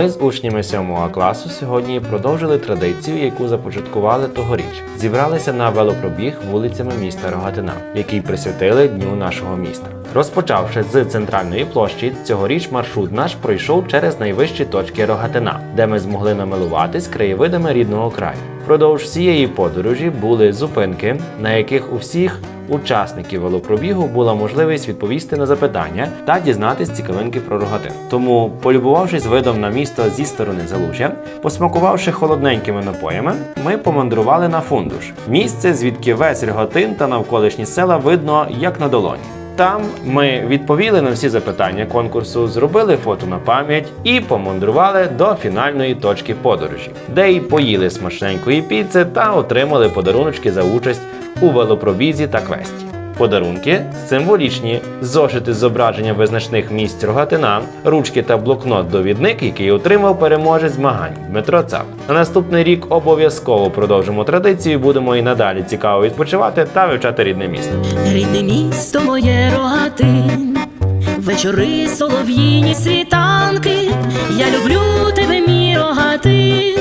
Ми з учнями 7 класу сьогодні продовжили традицію, яку започаткували тогоріч. Зібралися на велопробіг вулицями міста Рогатина, який присвятили Дню нашого міста. Розпочавши з центральної площі, цьогоріч маршрут наш пройшов через найвищі точки Рогатина, де ми змогли намилуватись краєвидами рідного краю. Впродовж всієї подорожі були зупинки, на яких у всіх учасників велопробігу була можливість відповісти на запитання та дізнатись цікавинки про рогатин. Тому, полюбувавшись видом на місто зі сторони Залужя, посмакувавши холодненькими напоями, ми помандрували на фундуш місце, звідки весь рогатин та навколишні села видно як на долоні. Там ми відповіли на всі запитання конкурсу, зробили фото на пам'ять і помандрували до фінальної точки подорожі, де й поїли смачненької піци та отримали подаруночки за участь у велопробізі та квесті. Подарунки символічні зошити з зображенням визначних місць рогатина, ручки та блокнот-довідник, який отримав переможець змагань Дмитро Цап. На наступний рік обов'язково продовжимо традицію, будемо і надалі цікаво відпочивати та вивчати рідне місто. Рідне місто моє рогатин, вечори солов'їні світанки, я люблю тебе, мій рогатин,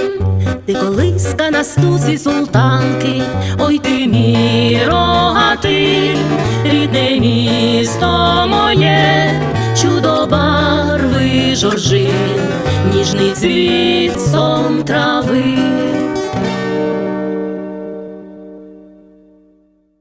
ти колиска на стусі султанки, ой ти мій рогатин, рідне місто моє, чудо барви жоржин, ніжний цвіт сон.